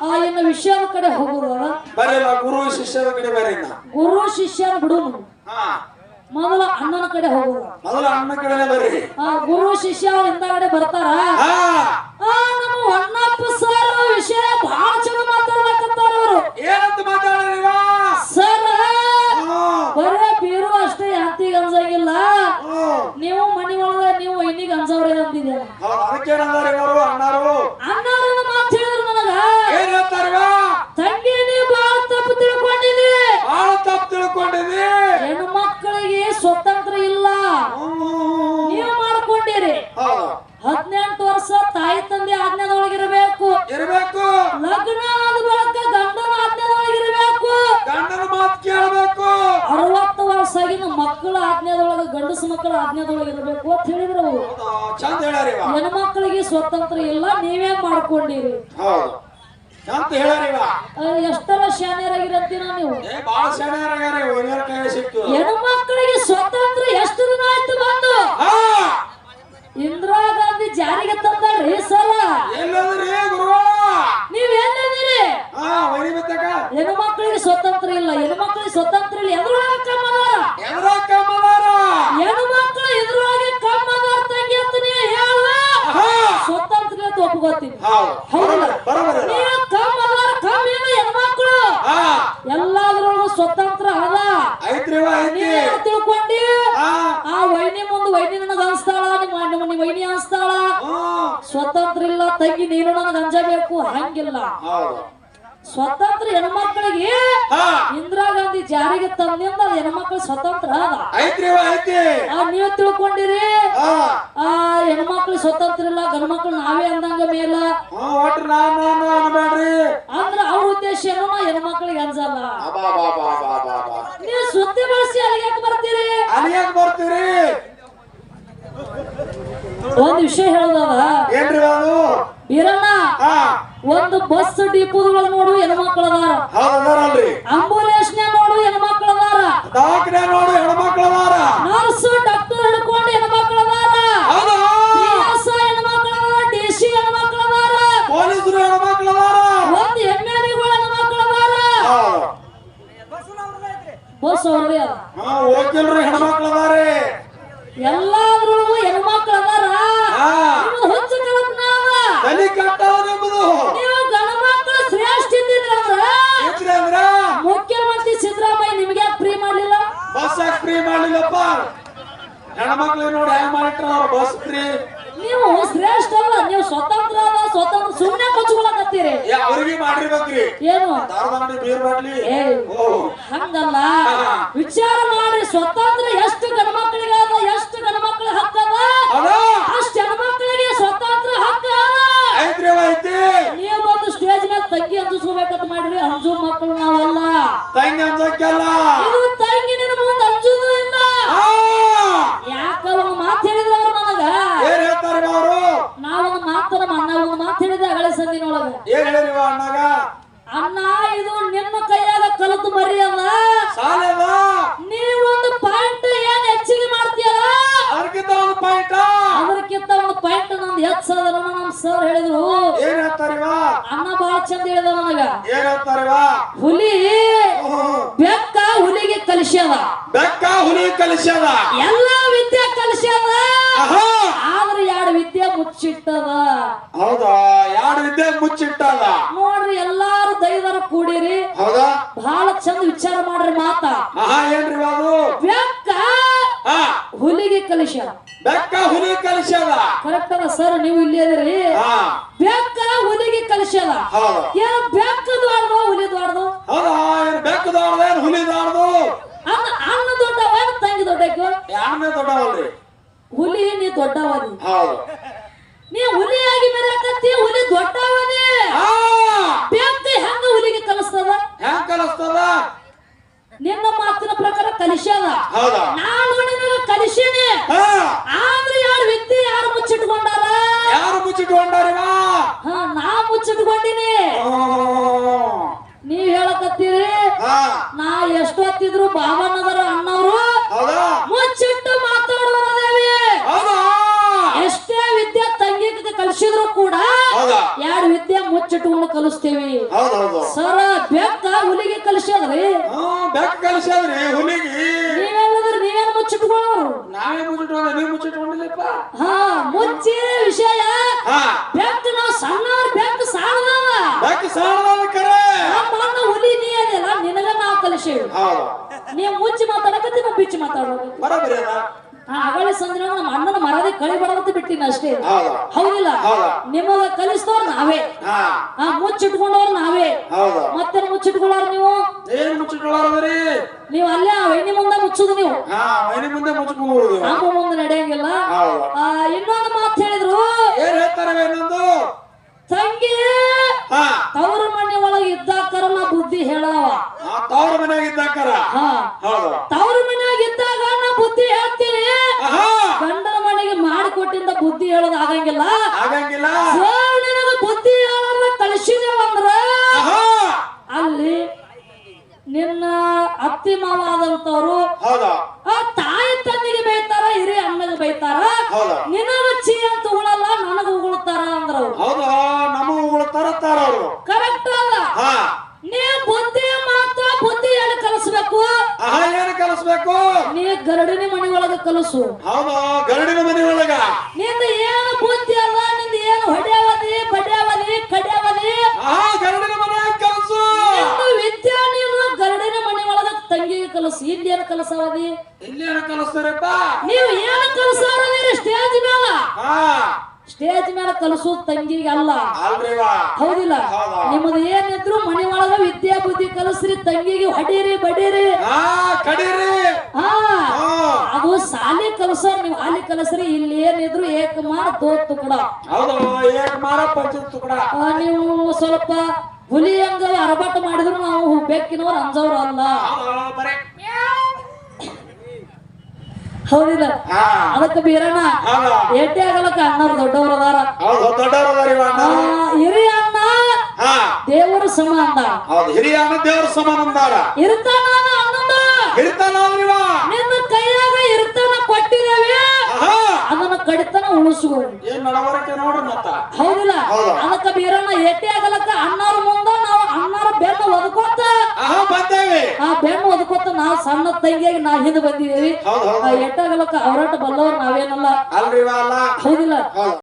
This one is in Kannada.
ಆ ವಿಷಯದ ಕಡೆ ಹೋಗೋದಲ್ಲ ಬರೀಲ್ಲ ಗುರು ಶಿಷ್ಯರ ಕಡೆ ಬರೀ. ಗುರು ಶಿಷ್ಯನ ಬಿಡುನು ಹಾ. ಮೊದಲ ಅಣ್ಣನ ಕಡೆ ಹೋಗೋದು ಮೊದಲ ಅಣ್ಣ ಕಡೆನೆ ಬರ್ರಿ. ಆ ಗುರು ಶಿಷ್ಯ ಅವ್ರ ಹಿಂದಗಡೆ ಬರ್ತಾರ? ಹಾ. ಆ ನಮ್ಮ ಹೊನ್ನಪ್ಪ ಸರ್ ವಿಷಯ ಬಹಳ ಚಲೋ ಮಾತಾಡ್ಲಕತ್ತಾರ ಅವರು ಏನಂತ ಮಾತಾಡಿವ ಸರ್ ಬರೇ ಬೀರು ಅಷ್ಟೇ ಯಾತಿಗೆ ಅನ್ಸಂಗಿಲ್ಲ ನೀವು ಮನಿ ಒಳಗ ನೀವು ಐನಿಗೆ ಅನ್ಸವ್ರೆ ಅಂದಿದ್ದೀರ ಅದಕ್ಕೇನಂದಾರ ಇವರು ಅಣ್ಣಾರು ಅಣ್ಣಾರನ್ನ ಮಾತು ಹೇಳಿದ್ರು ನನಗ ಏನ್ ಹೇಳ್ತಾರವ ತಂಗಿ ನೀ ಬಹಳ ತಪ್ಪು ತಿಳ್ಕೊಂಡಿದಿ ಬಹಳ ತಪ್ಪು ತಿಳ್ಕೊಂಡಿದಿ ಹೆಣ್ಣು ಮಕ್ಕಳಿಗೆ ಸ್ವತಂತ್ರ ಇಲ್ಲ ನೀವು ಮಾಡ್ಕೊಂಡಿರಿ ಹೌದು ಹದಿನೆಂಟು ವರ್ಷ ತಾಯಿ ತಂದೆ ಆಜ್ಞಾದೊಳಗಿರಬೇಕು ಇರ್ಬೇಕು ಲಗ್ನ ಆದ ಬಳಿಕ ಗಂಡನ ಆಜ್ಞಾದೊಳಗಿರಬೇಕು ಗಂಡನ ಮಾತು ಕೇಳಬೇಕು ಅರವತ್ತು ವರ್ಷ ಆಗಿನ ಮಕ್ಕಳ ಆಜ್ಞಾದೊಳಗ ಗಂಡಸ ಆಜ್ಞಾದೊಳಗೆ ಇರಬೇಕು ಅಂತ ಹೇಳಿದ್ರು. ಹೆಣ್ಮಕ್ಳಿಗೆ ಸ್ವತಂತ್ರ ಇಲ್ಲ ನೀವೇ ಮಾಡ್ಕೊಂಡಿರಿ. ಎಷ್ಟರ ಶಾನ್ಯರಾಗಿರತ್ತೀರ ನೀವು? ಹೆಣ್ಮಕ್ಳಿಗೆ ಸ್ವತಂತ್ರ ಎಷ್ಟು ದಿನ ಆಯ್ತು ಬಂದು? ಇಂದಿರಾ ಗಾಂಧಿ ಜಾರಿಗೆ ತಂದ ಈ ಸಲ. ಇಲ್ಲ ಹೆಣ್ಮಕ್ಳು. ಎಲ್ಲಾದ್ರೊಳಗೂ ಸ್ವತಂತ್ರ ಅದ. ತಿಳ್ಕೊಂಡಿ? ಆ ವೈನಿ ಮುಂದೆ ವೈನಿ ನನಗ ಅನ್ಸ್ತಾಳ ನಿಮ್ಮ ವೈನಿ ಅನ್ಸ್ತಾಳ. ಸ್ವತಂತ್ರ ಇಲ್ಲ ತಂಗಿ ನೀನು ನನಗ ಅಂಜಬೇಕು ಹಂಗಿಲ್ಲ. ಸ್ವತಂತ್ರ ಹೆಣ್ಮಕ್ಳಿಗೆ ಇಂದಿರಾ ಗಾಂಧಿ ಜಾರಿಗೆ ತಂದಿಂದ ಹೆಣ್ಮಕ್ಳು ಸ್ವತಂತ್ರ ಅದ. ನೀವು ತಿಳ್ಕೊಂಡಿರಿ? ಆ ಹೆಣ್ಮಕ್ಳು ಸ್ವತಂತ್ರ ಇಲ್ಲ ಗಂಡ್ಮಕ್ಳು ನಾವೇ ಅಂದಂಗ ಮೇಲ. ಅಂದ್ರೆ ಅವ್ರ ಉದ್ದೇಶ ಏನೋ? ಅನ್ಸಲ್ಲ. ಬಾ ಬಾ ಬಾ ನೀವು ಸುದ್ದಿ ಬಳಸಿ ಅಲ್ಲಿಗೆ ಬರ್ತೀರಿ. ಬರ್ತೀರಿ. ಒಂದ್ ವಿಷಯ ಹೇಳೋದವ ಇರಣ್ಣ ಒಂದು ಬಸ್ ಡಿಪೋಗಳ ನೋಡು ಹೆಣ್ಮಕ್ಳು ಅದಾರ. ಅಂಬುಲೆನ್ಸ್ ನೋಡು ಹೆಣ್ಮಕ್ಳು ಅದಾರ. ದವಾಖಾನೆ ನೋಡು ಹೆಣ್ಮಕ್ಳು ಅದಾರ. ನರ್ಸ್ ಡಾಕ್ಟರ್ ಹಿಡ್ಕೊಂಡು ಹೆಣ್ಮಕ್ಳು ಅದಾರ ಹೌದಾ PSI ಹೆಣ್ಮಕ್ಳು ಅದಾರ ಡಿಸಿ ಹೆಣ್ಮಕ್ಳು ಅದಾರ ಪೊಲೀಸರು ಹೆಣ್ಮಕ್ಳು ಅದಾರ ಒಂದ್ ಎಮ್ಮೆಲಿಗಳು ಹೆಣ್ಮಕ್ಳು ಅದಾರ ಹೌದು ಬಸ್ ಅವ್ರದೇ ಅದ ಹಾ ಹೋಗಿಲ್ರಿ ಹೆಣ್ಮಕ್ಳು ಅದಾರಿ ಎಲ್ಲಾದ್ರೊಳಗೂ ಹೆಣ್ಮಕ್ಳು ಅದಾರ. ಹುಚ್ಚು ಕಲ್ಪನೆ ಅದ ತಲೆ ಕಟ್ಟಾವ ನೀವು ಗಂಡ ಮಕ್ಕಳು ಶ್ರೇಷ್ಠ ಇದ್ದಿದ್ರಂದ್ರ ಮುಖ್ಯಮಂತ್ರಿ ಸಿದ್ದರಾಮಯ್ಯ ನಿಮ್ಗೆ ಫ್ರೀ ಮಾಡ್ಲಿಲ್ಲ? ಬಸ್ ಫ್ರೀ ಮಾಡ್ಲಿಲ್ಲಪ್ಪ? ಹೆಣ್ಮಕ್ಳು ನೋಡಿ ಹೆಂಗ್ ಮಾಡಿಟ್ರ ಬಸ್ ಫ್ರೀ ನೀವು ಶ್ರೇಷ್ಠ ಅಲ್ಲ ನೀವು ಸ್ವತಂತ್ರ ಅಲ್ಲ ಸ್ವತಂತ್ರ ಸುಮ್ಮನೆ ಕೊಚ್ಕೊಳಕತ್ತೀರಿ. ಅವ್ರಿಗೆ ಮಾಡಿರ್ಬೇಕ್ರಿ. ಏನು? ಬೀರ್ ಬಾಟ್ಲಿ. ಹಂಗಲ್ಲ. ವಿಚಾರ ಮಾಡ್ರಿ ಸ್ವತಂತ್ರ ಎಷ್ಟು ಗಂಡ್ಮಕ್ಳಿಗೆ ಅದ ಎಷ್ಟು ಗಂಡ್ಮಕ್ಳಿಗೆ ಹಕ್ಕದ ಅದ ಅಷ್ಟು ಹೆಣ್ಮಕ್ಳಿಗೆ ಸ್ವತಂತ್ರ ಹಕ್ಕ ಅದ ಐತ್ರಿ ಐತಿ ನೀವು ಒಂದು ಸ್ಟೇಜ್ ಮೇಲೆ ತಂಗಿ ಅಂಜಿಸ್ಕೋಬೇಕಂತ ಮಾಡ್ರಿ ಅಂಜು ಮಕ್ಕಳು ನಾವಲ್ಲ ತಂಗಿ ಅನ್ಸಕ್ಕೆಲ್ಲ ಇದು ತಂಗಿ ನಿನ್ನ ಮುಂದೆ ಅಂಜುದು ಇಲ್ಲ ಆ, ಯಾಕ ಒಂದು ಮಾತು ಹೇಳಿದ್ರ ಅವ್ರು ನನಗ ಏನ್ ಹೇಳ್ತಾರ ಅವರು ನಾವೊಂದು ಮಾತು ನಮ್ಮ ಅಣ್ಣ ಒಂದು ಮಾತು ಹೇಳಿದೆ ಅಗಳೆ ಸಂದಿನೊಳಗ ಏನ್ ಹೇಳಿರಿವ ಅಣ್ಣಗ ಅಣ್ಣ ಇದು ನಿನ್ನ ಕೈಯಾಗ ಕಲಿತು ಮರಿ ಅದ ಸಾಲದ ನೀವೊಂದು ಪಾಯಿಂಟ್ ಏನ್ ಹೆಚ್ಚಿಗೆ ಮಾಡ್ತೀಯಲ್ಲ ಅದಕ್ಕಿಂತ ಒಂದು ಪಾಯಿಂಟ್ ಅದಕ್ಕಿಂತ ಒಂದು ಪಾಯಿಂಟ್ ನಮ್ ಸರ್ ಹೇಳಿದ್ರು? ಏನ್ ಹೇಳ್ತಾರಿವ? ಅಣ್ಣ ಬಾಳ ಚಂದ ಹೇಳಿದ ನನಗ. ಏನ್ ಹೇಳ್ತಾರಿವ? ಹುಲಿ ಬೆಕ್ಕ ಹುಲಿಗೆ ಕಲಿಸ್ಯದ. ಬೆಕ್ಕ ಹುಲಿ ಕಲಿಸ್ಯದ. ಎಲ್ಲಾ ವಿದ್ಯೆ ಕಲಿಸ್ಯದ. ಆದ್ರೆ ಎರಡು ವಿದ್ಯೆ ಮುಚ್ಚಿಟ್ಟದ. ಹೌದಾ? ಎರಡು ವಿದ್ಯೆ ಮುಚ್ಚಿಟ್ಟದ. ನೋಡ್ರಿ ಎಲ್ಲಾರು ದೈವರ ಕೂಡಿರಿ. ಹೌದಾ? ಬಹಳ ಚಂದ ವಿಚಾರ ಮಾಡ್ರಿ ಮಾತ ಆಹಾ ಏನ್ರಿ ಅದು ಬೆಕ್ಕ ಹಾ ಹುಲಿಗೆ ಕಲಶ. ಬೆಕ್ಕ ಹುಲಿ ಕಲಿಸ್ಯದ ಕರೆಕ್ಟ್ ಅದ ಸರ್ ನೀವು ಇಲ್ಲಿ ಅದರಿ. ಬೆಕ್ಕ ಹುಲಿಗೆ ಹೌದು. ಏನ್ ಬೆಕ್ಕ ದ್ವಾಡ್ದು ಹುಲಿ ದ್ವಾಡ್ದು ಹೌದಾ ಏನ್ ಬೆಕ್ಕದಾಡ್ದ ಏನ್ ಹುಲಿದಾಡ್ದು ಅಣ್ಣ ಅಣ್ಣ ದೊಡ್ಡವ ಏನ್ ತಂಗಿ ದೊಡ್ಡಕ್ಕೆ? ಯಾರನೇ ದೊಡ್ಡವಲ್ರಿ. ಹುಲಿ ನೀ ದೊಡ್ಡವದಿ ಹೌದು. ನೀ ಹುಲಿಯಾಗಿ ಬರಕತ್ತಿ ಹುಲಿ ದೊಡ್ಡವನೇ. ಆ ಬೆಕ್ಕ ಹೆಂಗ ಹುಲಿಗೆ ಕಲಿಸ್ತದ? ಹೆಂಗ ಕಲಿಸ್ತದ? ನಿನ್ನ ಮಾತಿನ ಪ್ರಕಾರ ಕಲಿಸ್ಯದ ಹೌದಾ. ನಾನು ಹಾ. ಆದ್ರೆ ಯಾರು ವ್ಯಕ್ತಿ ಯಾರು ಮುಚ್ಚಿಟ್ಕೊಂಡಾರ? ಯಾರು ಮುಚ್ಚಿಟ್ಕೊಂಡಾರಿವ? ಹಾ ನಾ ಮುಚ್ಚಿಟ್ಕೊಂಡಿನಿ. ನೀವ್ ಹೇಳಕತ್ತೀರಿ? ನಾ ಎಷ್ಟೊತ್ತಿದ್ರು ಬಾಬಣ್ಣದರ ಅಣ್ಣವರು ಮುಚ್ಚಿಟ್ಟು ಮಾತಾಡುವದೇವಿ ಹೌದಾ? ಎಷ್ಟೇ ವಿದ್ಯೆ ತಂಗಿಗೆ ಕಲಿಸಿದ್ರು ಕೂಡ ಎರಡು ವಿದ್ಯೆ ಮುಚ್ಚಿಟ್ಕೊಂಡು ಕಲಿಸ್ತೀವಿ? ಸರ ಬೆಕ್ಕ ಹುಲಿಗೆ ಕಲಿಸ್ಯಾದ್ರಿ? ಬೆಕ್ಕ ಕಲಿಸ್ಯಾದ್ರಿ ಹುಲಿಗಿ. ನಾವೇ ಮುಚ್ಚಿಟ್ಕೊಂಡ ನೀವ್ ಮುಚ್ಚಿಟ್ಕೊಂಡಿಲ್ಲಪ್ಪ ಹಾ ಮುಚ್ಚಿ ವಿಷಯ. ಬೆಕ್ಕ ನಾವು ಸಣ್ಣವ್ರ ಬೆಕ್ಕ ಸಾಣದವ ಬೆಕ್ಕ ಕರೆ. ನಮ್ಮ ಅಣ್ಣ ಹುಲಿ ನೀ ಅದೆಲ್ಲ ನಿನಗ ನಾವು ಕಲಿಸೇವಿ ನೀವು ಮುಚ್ಚಿ ಮಾತಾಡಕತ್ತಿ ನಾವು ಬಿಚ್ಚಿ ಮಾತಾಡೋದು. ಬರೋಬರಿ ಸಂಜೆ ನಮ್ಮ ಅಣ್ಣನ ಮರದಿ ಕಳಿ ಬಿಟ್ಟಿನ ಅಷ್ಟೇ. ಹೌದು. ಹೌದಿಲ್ಲ? ಹೌದು. ನಿಮಗ ಕಲಿಸ್ತವ್ರ ನಾವೇ. ಹಾ. ಆ ಮುಚ್ಚಿಟ್ಕೊಂಡವ್ರು ನಾವೇ. ಮುಚ್ಚಿಟ್ಕೊಳ್ಳೋರು ನೀವು? ಏನ್ ಮುಚ್ಚಿಟ್ಕೊಳ್ಳಾರ ನೀವು ಅಲ್ಲೇ ವೈನಿ ಮುಂದೆ ಮುಚ್ಚುದು ನೀವು. ಮುಂದೆ ಮುಚ್ಕೊಂಡ್ಬಿಡುದು ನಮ್ಮ ಮುಂದೆ ನಡೆಯಂಗಿಲ್ಲ. ಆ ಇನ್ನೊಂದು ಮಾತು ಹೇಳಿದ್ರು. ಏನ್ ಹೇಳ್ತಾರೆ ಇನ್ನೊಂದು? ತಂಗಿ ತವರು ಮನೆ ಒಳಗೆ ಇದ್ದಾಕರ ಬುದ್ಧಿ ಹೇಳವ. ತವ್ರ ಮನ್ಯಾಗ ಇದ್ದಾಕರ? ಹಾ. ಹೌದು. ತವ್ರ ಮನ್ಯಾಗ ಇದ್ದಾಗ ನಾ ಬುದ್ಧಿ ಹೇಳ್ತೀನಿ ಆಹಾ ಗಂಡನ ಮನೆಗೆ ಮಾಡಿಕೊಟ್ಟಿಂದ ಬುದ್ಧಿ ಹೇಳೋದು ಆಗಂಗಿಲ್ಲ ಆಗಂಗಿಲ್ಲ ಸೊ ನಿನಗ ಬುದ್ಧಿ ಹೇಳೋದ ಕಳಿಸಿದೇವಂದ್ರ ಆಹಾ ಅಲ್ಲಿ ನಿನ್ನ ಅತ್ತಿ ಮಾವ ಆದಂತವ್ರು ಹೌದು ಆ ತಾಯಿ ತಂದಿಗೆ ಬೈತಾರ ಹಿರಿ ಅಣ್ಣಗೆ ಬೈತಾರ ಹೌದು ನಿನಗ ಚೀ ಅಂತ ಉಗಳಲ್ಲ ನನಗ ಉಗುಳ್ತಾರ ಅಂದ್ರ ಅವ್ರು ಹೌದು ನಮ್ಮ ಹೂಗಳು ತರತ್ತಾರ ಕರೆಕ್ಟ್ ಅಲ್ಲ. ಹಾ. ನೀ ಬುದ್ಧಿ ಮಾತ್ರ ಬುದ್ಧಿ ಏನು ಕಲಿಸ್ಬೇಕು? ಆಹಾ ಏನು ಕಲಿಸ್ಬೇಕು? ನೀ ಗರಡಿನ ಮನೆ ಒಳಗ ಕಲಸು. ಹೌದಾ ಗರಡಿನ ಮನೆ ಒಳಗ ನಿಂದ ಏನು ಬುದ್ಧಿ ಅಲ್ಲ ನಿಂದ ಏನು ಹೊಡ್ಯಾವದಿ ಬಡ್ಯಾವದಿ ಕಡ್ಯಾವದಿ ಆಹಾ ಗರಡಿನ ಮನೆ ಕಲಸು. ನಿಂದು ವಿದ್ಯಾ ನೀನು ಗರಡಿನ ಮನೆ ಒಳಗ ತಂಗಿಗೆ ಕಲಸು. ಇಲ್ಲಿ ಏನು ಕಲಸವದಿ ಇಲ್ಲೇನ ಕಲಸ್ತಾರಪ್ಪ? ನೀವು ಏನು ಕಲಸಾರದಿರಿ ಸ್ಟೇಜ್ ಮೇಲೆ ಹಾ. ಸ್ಟೇಜ್ ಮೇಲೆ ಕಲಿಸೋದು ತಂಗಿಗೆ ಅಲ್ಲ. ಹೌದಿಲ್ಲ? ಹೌದಾ. ನಿಮ್ಮದು ಏನಿದ್ರು ಮನೆ ಒಳಗ ವಿದ್ಯಾ ಬುದ್ಧಿ ಕಲಸ್ರಿ ತಂಗಿಗೆ ಹೊಡೀರಿ ಬಡೀರಿ. ಅದು ಸಾಲಿ ಕಲಸೋ ನೀವು ಹಾಲಿ ಕಲಸ್ರಿ ಇಲ್ಲಿ ಏನಿದ್ರು ಏಕಮಾರ ತೋತು ಕೂಡ. ತುಕಡ ನೀವು ಸ್ವಲ್ಪ ಹುಲಿ ಹಂಗ ಅರಬಾಟ ಮಾಡಿದ್ರು ನಾವು ಬೆಕ್ಕಿನವ್ರು ಅಂಜವ್ರು ಅಲ್ಲ. ಹೌದಿಲ್ಲ. ಅದಕ್ಕೆ ಬೀರಣ್ಣ ಏಟೆ ಆಗಲಕ್ಕ ಅಣ್ಣವ್ರು ದೊಡ್ಡವರು ಅದಾರ? ಹಿರಿಯ ಅಣ್ಣ ದೇವರು ಸಮ ಅಂದ. ಹಿರಿಯ ಅಣ್ಣ ದೇವರು ಸಮಾನ ಅಂದಾರ. ಇರ್ತಾನ ಅಣ್ಣಂದ ಹಿಡಿತಾನಲ್ರಿವ ನಿನ್ನ ಕೈಯಾಗ ಇರ್ತಾನ ಕೊಟ್ಟಿದ್ದೇವೆ. ಅದನ್ನ ಕಡಿತನ ಮತ್ತ. ಹೌದಿಲ್ಲ? ಹೌದು. ಅದಕ್ಕ ಬೀರಣ್ಣ ಎಟ್ಟೆ ಆಗಲಕ್ಕ ಅಣ್ಣಾರ ಮುಂದ ನಾವು ಅಣ್ಣಾರ ಬೆನ್ನು ಒದಕೋತ ಆ ಬೆನ್ನು ನಾವು ಸಣ್ಣ ತಂಗಿಯಾಗಿ ನಾ ಹಿಂದೆ ಬಂದಿದ್ದೀವಿ. ಎಟ್ಟಾಗಲಕ್ಕ ಅವರಾಟ ಬಲ್ಲವ್ರು ನಾವೇನಲ್ಲ. ಹೌದಿಲ್ಲ? ಹೌದು.